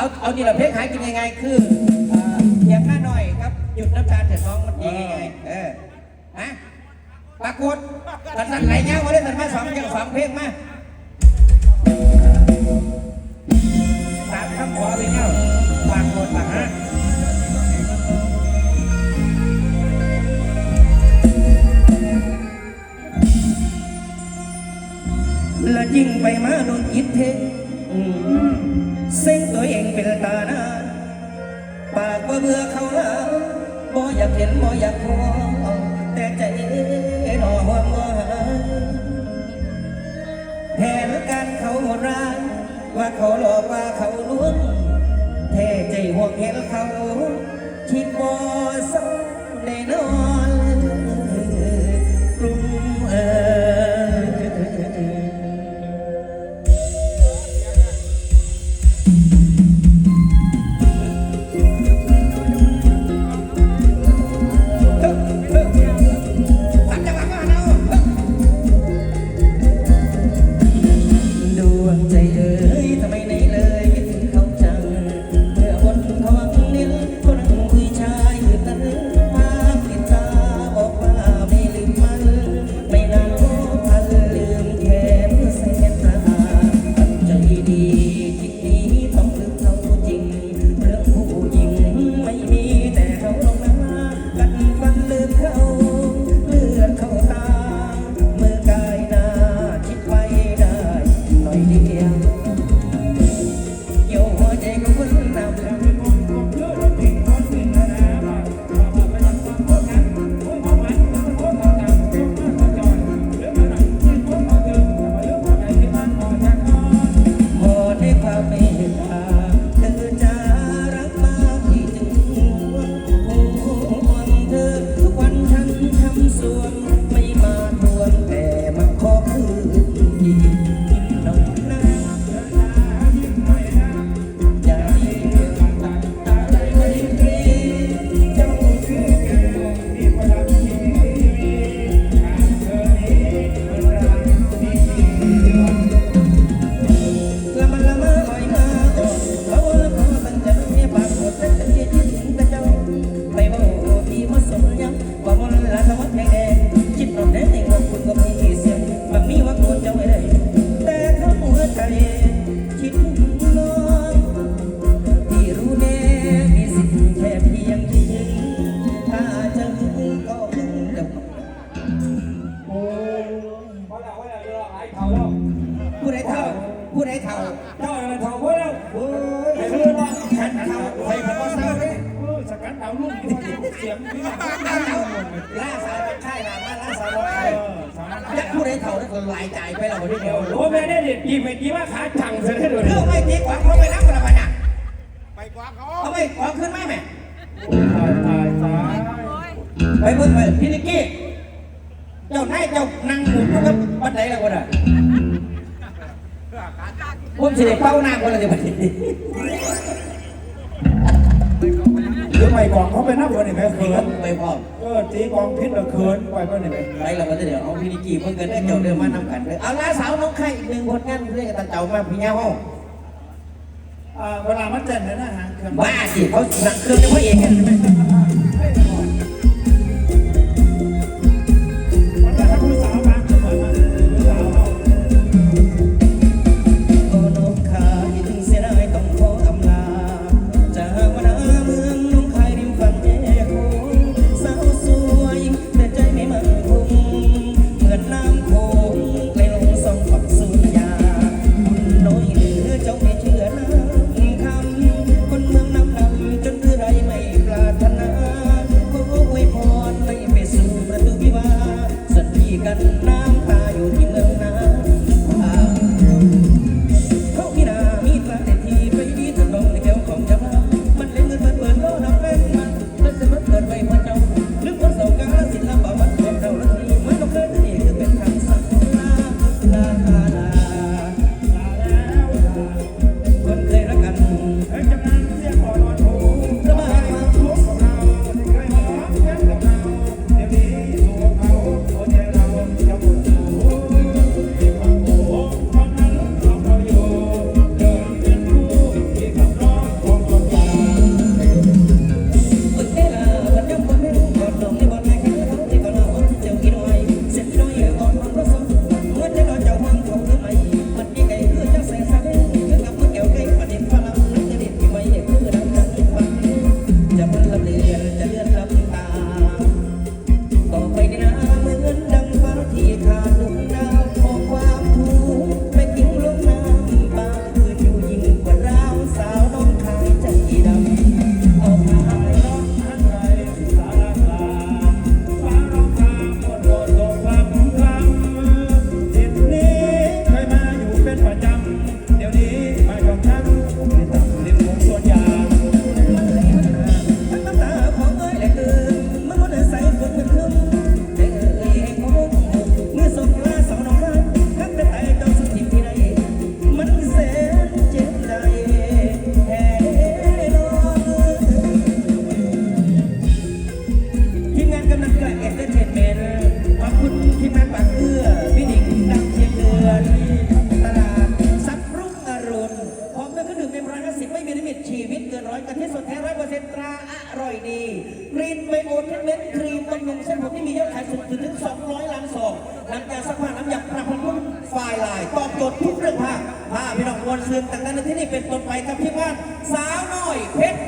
เอาเอานี่ละเพลงหากินยังไงคือเอ่อเพียงข้าหน่อยครับหยุดน้ำตาเถิดน้องมันดียังไงเออฮะปรากฏตัดสันไหลเงี้ยมาเลยตัดมาสองอย่างสองเพลงมาตามคำขอไปเนี่ยปรากฏปากฮะและยิ่งไปมาโดนคิดเท เส้นตัวเองเป็นตาหน้าปากว่าเบื่อเขาแล้วบ่อยากเห็นบ่อยากพอแต่ใจหนอห่วงว่าแผนการเขาหมดร้ายว่าเขาหลอกว่าเขาลวงแท้ใจห่วงเห็นเขา เสียงล่าสาวใช่ละมล่าสาวเอใช่อสายักผู้ใดเท่านั่นลายใจไปเราทีเดียวโอ้แม่ได้เด็ดกี่ไม่กี่ว่าขาจังเสียได้เลยเรื่องไม่ตีกว่าเขาไปรับกันละมันอะไปกว่าเขาเขาไม่ขอขึ้นไหมแม่ตายตายไปเบิ่งไปพี่นิกกี้เจ้านายเจ้านั่งหมุนอยู่กับบันไดแล้วคนอะผมสิได้เป้าหน้าคนละเดี๋ยวบัด นี้หรือไม่กองเขาไปนับวันนี้ไหมไปเขินไปพร้อมเออตีกองพิษเราเขินไปวันนี้ไหมไปเราก็จะเดี๋ยวเอาพี่นิกกี้เพิ่งเกินได้เจ้าเดินมานำกันเลยเอาล่าสาวน้องไข่อีกหนึ่งผลงานเรื่องกันเจ้ามาพี่ยาห้องอ่าเวลามันเต้นเนี่ยนะฮะเครื่องบ้าสิเขาหนักเครื่องในพระเอก 150 ถึง 200 ล้านซองน้ำยาซักผ้าน้ำยาปรพันธ์พุ่นฝ่ายลาย ตอบโจทย์ทุกเรื่องผ้าผ้าพี่น้องมวลซึมแต่างๆที่นี่เป็นต้นไปกับที่บ้านสาวน้อยเพชร